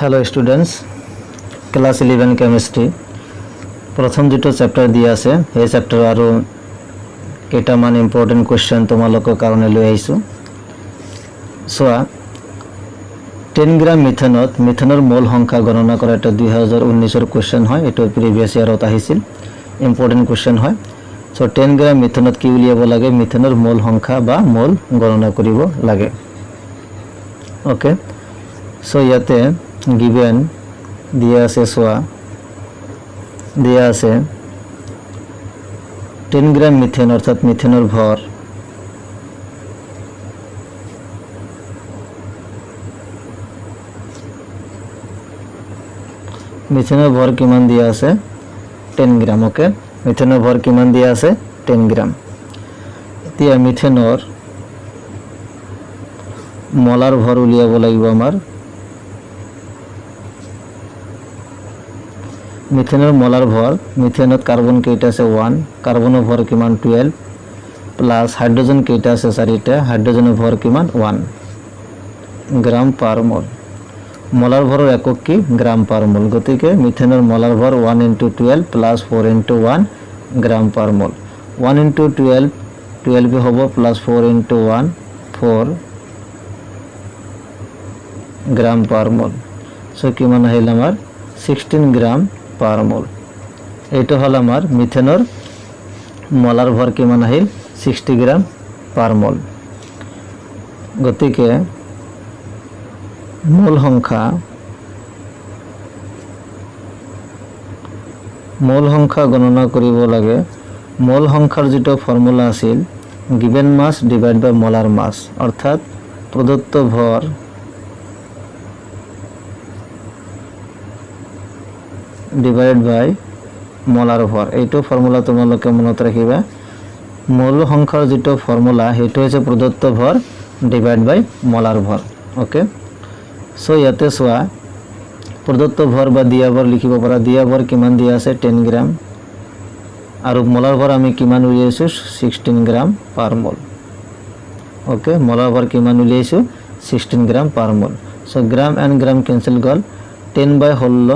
Hello students class eleven chemistry প্ৰথম যিটো chapter দি আছে। সেই চেপ্টাৰ আৰু কেইটামান ইম্পৰ্টেণ্ট কুৱেশ্যন তোমালোকৰ কাৰণে লৈ আহিছোঁ চোৱা টেন গ্ৰাম মিথেনত মিথেনৰ মূল সংখ্যা গণনা কৰা এটা দুই হাজাৰ ঊনৈছৰ কুৱেশ্যন হয়। এইটো প্ৰিভিয়াছ ইয়াৰত আহিছিল। ইম্পৰ্টেণ্ট কুৱেশ্যন হয়। চ' টেন গ্ৰাম মিথেনত কি উলিয়াব লাগে? মিথেনৰ মূল সংখ্যা বা মূল গণনা কৰিব লাগে। অ'কে চ' ইয়াতে গিভেন দিয়া আছে চোৱা দিয়া আছে টেন গ্ৰাম মিথেন অৰ্থাৎ মিথেনৰ ভৰ মিথেনৰ ভৰ কিমান দিয়া আছে? টেন গ্ৰাম অ'কে মিথেনৰ ভৰ কিমান দিয়া আছে? টেন গ্ৰাম এতিয়া মিথেনৰ মলাৰ ভৰ উলিয়াব লাগিব আমাৰ মিথেনৰ মলাৰ ভৰ মিথেনত কাৰ্বন কেইটা আছে ওৱান কাৰ্বনৰ ভৰ কিমান টুৱেল্ভ, প্লাছ হাইড্ৰজেন কেইটা আছে চাৰিটা হাইড্ৰজেনৰ ভৰ কিমান ওৱান। গ্ৰাম পাৰ মল। মলাৰ ভৰৰ একক কি? গ্ৰাম পাৰ মল। গতিকে মিথেনৰ মলাৰ ভৰ one into twelve plus four into one gram per mole. One into twelve twelve হ'ব plus four into one, four gram per mole. চ' কিমান আহিল আমাৰ? ছিক্সটিন গ্ৰাম পাৰ মল এইটো হ'ল আমাৰ মিথেনৰ মলাৰ ভৰ কিমান আহিল ছিক্সটি গ্ৰাম পাৰ মল গতিকে মূল সংখ্যা মূল সংখ্যা গণনা কৰিব লাগে। মূল সংখ্যাৰ যিটো ফৰ্মুলা আছিল given mass divide by molar mass অৰ্থাৎ প্ৰদত্ত ভৰ ডিভাইড বাই মলাৰ ভৰ এইটো ফৰ্মুলা তোমালোকে মনত ৰাখিবা। মূল সংখ্যাৰ যিটো ফৰ্মুলা সেইটো হৈছে প্ৰদত্ত ভৰ ডিভাইড বাই মলাৰ ভৰ অ'কে চ' ইয়াতে চোৱা, প্ৰদত্ত ভৰ বা দিয়া ভৰ লিখিব পাৰা। দিয়া ভৰ কিমান দিয়া আছে? টেন গ্ৰাম আৰু মলাৰ ভৰ আমি কিমান উলিয়াইছোঁ? ছিক্সটিন গ্ৰাম পাৰ মল অ'কে মলাৰ ভৰ কিমান উলিয়াইছোঁ? ছিক্সটিন গ্ৰাম পাৰ মল চ' গ্ৰাম এণ্ড গ্ৰাম কেঞ্চেল গ'ল। টেন বাই ষোল্ল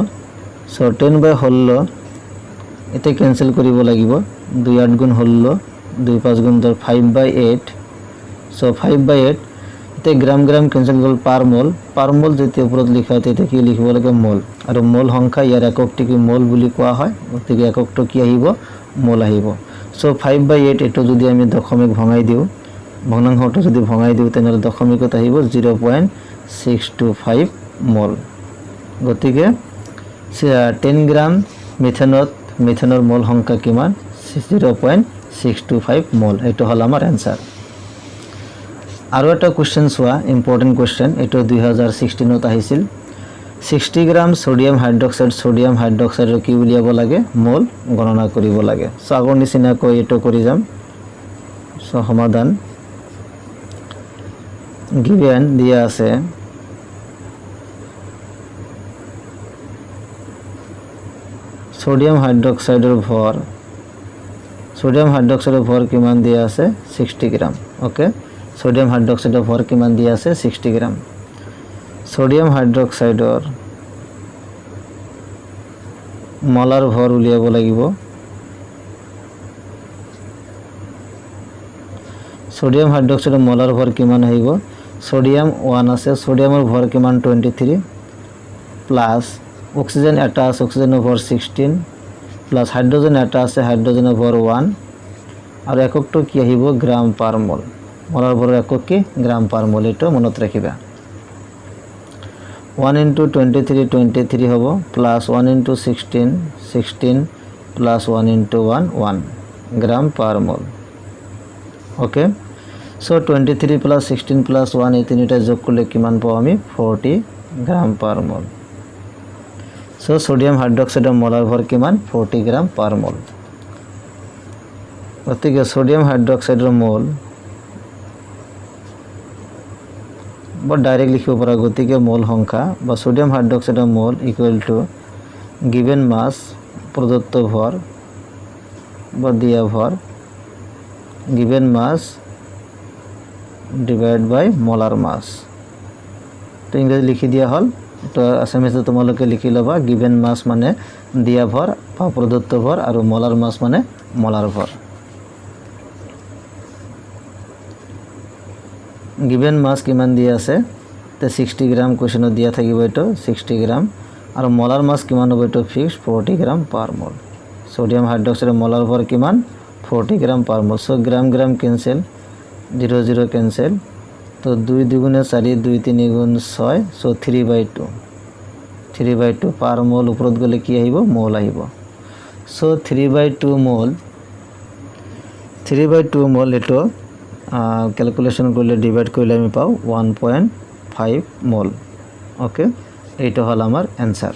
চ' টেন বাই ষোল্ল, এতিয়া কেঞ্চেল কৰিব লাগিব। দুই আঠ গুণ ষোল্ল, দুই পাঁচ গুণ দহ five by eight so' five by eight এতিয়া গ্ৰাম গ্ৰাম কেঞ্চেল গ'ল পাৰ মল। পাৰ মল যেতিয়া ওপৰত লিখা তেতিয়া কি লিখিব লাগে? মল। আৰু মল সংখ্যা, ইয়াৰ এককটিকে মল বুলি কোৱা হয়। গতিকে এককটো কি আহিব? মল আহিব। চ' ফাইভ বাই এইট এইটো যদি আমি দশমিক ভঙাই দিওঁ, ভগ্নাংশটো যদি ভঙাই দিওঁ, তেনেহ'লে দশমিকত আহিব zero' point six two five mole. গতিকে টেন গ্ৰাম মিথেনত মিথেনৰ মল সংখ্যা কিমান? Zero' point six two five mole এইটো হ'ল আমাৰ এনচাৰ আৰু এটা কুৱেশ্যন চোৱা ইম্পৰ্টেণ্ট কুৱেশ্যন এইটো দুই হাজাৰ ছিক্সটিনত আহিছিল। ছিক্সটি গ্ৰাম ছ'ডিয়াম হাইড্ৰক্সাইড ছ'ডিয়াম হাইড্ৰক্সাইডৰ কি উলিয়াব লাগে? মল গণনা কৰিব লাগে। চ' আগৰ নিচিনাকৈ এইটো কৰি যাম। চ' সমাধান। গিভেন দিয়া আছে। ছ'ডিয়াম হাইড্ৰক্সাইডৰ ভৰ ছ'ডিয়াম হাইড্ৰক্সাইডৰ ভৰ কিমান দিয়া আছে ছিক্সটি গ্ৰাম অ'কে ছ'ডিয়াম হাইড্ৰক্সাইডৰ ভৰ কিমান দিয়া আছে ছিক্সটি গ্ৰাম ছ'ডিয়াম হাইড্ৰক্সাইডৰ মলাৰ ভৰ উলিয়াব লাগিব। ছ'ডিয়াম হাইড্ৰক্সাইডৰ মলাৰ ভৰ কিমান আহিব ছ'ডিয়াম ওৱান আছে ছ'ডিয়ামৰ ভৰ কিমান টুৱেণ্টি থ্ৰী প্লাছ অক্সিজেন এটা আছে অক্সিজেনৰ ভৰ ছিক্সটিন প্লাছ হাইড্ৰজেন এটা আছে হাইড্ৰজেনৰ ভৰ ওৱান আৰু এককটো কি আহিব? গ্ৰাম পাৰ মল। মলাৰ ভৰৰ একক কি? গ্ৰাম পাৰ মল। এইটো মনত ৰাখিবা। One into twenty three twenty three হ'ব, plus one into sixteen sixteen, plus one into one one. Gram per mole. Okay? So' twenty three plus sixteen plus one, এই তিনিটা যোগ কৰিলে কিমান পাওঁ আমি? ফৰ্টি গ্ৰাম পাৰ মল। চ' ছ'ডিয়াম হাইড্ৰক্সাইডৰ মলাৰ ভৰ কিমান ফৰ্টি গ্ৰাম পাৰ মল গতিকে ছ'ডিয়াম হাইড্ৰক্সাইডৰ মল বা ডাইৰেক্ট লিখিব পৰা গতিকে মল সংখ্যা বা sodium হাইড্ৰক্সাইডৰ mole equal to given mass প্ৰদত্ত ভৰ বা দিয়া ভৰ given mass divide by molar mass তো ইংৰাজী লিখি দিয়া হ'ল তো আছামিজত তোমালোকে লিখি ল'বা গিভেন মাছ মানে দিয়া ভৰ বা প্ৰদত্ত ভৰ আৰু মলাৰ মাছ মানে মলাৰ ভৰ। গিভেন মাছ কিমান দিয়া আছে? তে ছিক্সটি গ্ৰাম কুৱেশ্যনত দিয়া থাকিব এইটো ছিক্সটি গ্ৰাম আৰু মলাৰ মাছ কিমান হ'ব এইটো ফিক্সড ফৰ্টি গ্ৰাম পাৰ মল ছ'ডিয়াম হাইড্ৰক্সাইডৰ মলাৰ ভৰ কিমান? ফৰ্টি গ্ৰাম পাৰ মল চ' গ্ৰাম গ্ৰাম কেঞ্চেল জিৰ' জিৰ' কেঞ্চেল তো দুই দুগুণে চাৰি দুই তিনি গুণ ছয় so' three by two three by two per mole ওপৰত গ'লে কি আহিব? মল আহিব। So' three by two mole three by two mole এইটো কেলকুলেশ্যন কৰিলে ডিভাইড কৰিলে আমি পাওঁ one point five mole. Okay এইটো হ'ল আমাৰ এনচাৰ